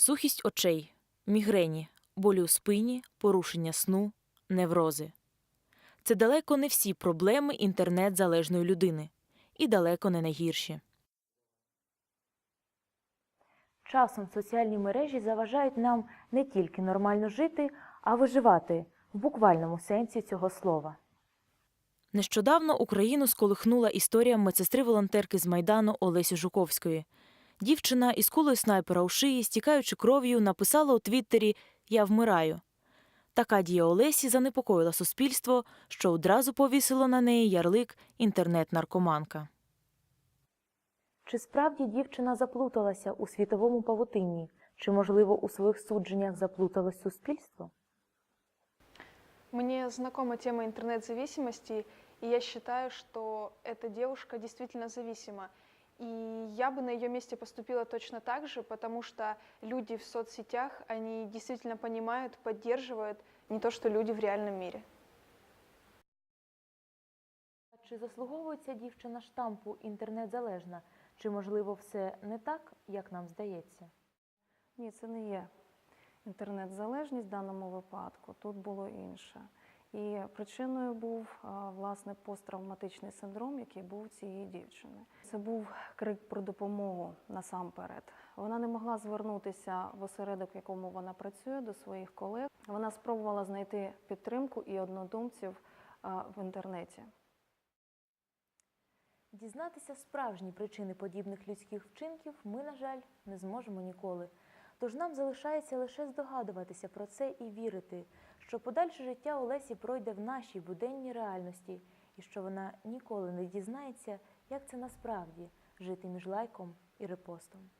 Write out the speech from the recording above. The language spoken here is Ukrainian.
Сухість очей, мігрені, болі у спині, порушення сну, неврози. Це далеко не всі проблеми інтернет-залежної людини. І далеко не найгірші. Часом соціальні мережі заважають нам не тільки нормально жити, а виживати в буквальному сенсі цього слова. Нещодавно Україну сколихнула історія медсестри-волонтерки з Майдану Олесі Жуковської. Дівчина із кулею снайпера у шиї, стікаючи кров'ю, написала у Твіттері Я вмираю. Така дія Олесі занепокоїла суспільство, що одразу повісило на неї ярлик інтернет-наркоманка. Чи справді дівчина заплуталася у світовому павутинні? Чи, можливо, у своїх судженнях заплуталось суспільство? Мне знакома тема интернет-зависимости, и я считаю, что эта девушка действительно зависима. И я бы на ее месте поступила точно так же, потому что люди в соцсетях, они действительно понимают, поддерживают не то, что люди в реальном мире. Чи заслуговує ця дівчина штампу інтернет-залежна? Чи, можливо, все не так, як нам здається? Ні, це не є інтернет-залежність в даному випадку. Тут було інше. І причиною був власне посттравматичний синдром, який був цієї дівчини. Це був крик про допомогу насамперед. Вона не могла звернутися в осередок, в якому вона працює, до своїх колег. Вона спробувала знайти підтримку і однодумців в інтернеті. Дізнатися справжні причини подібних людських вчинків ми, на жаль, не зможемо ніколи. Тож нам залишається лише здогадуватися про це і вірити, що подальше життя Олесі пройде в нашій буденній реальності, і що вона ніколи не дізнається, як це насправді жити між лайком і репостом.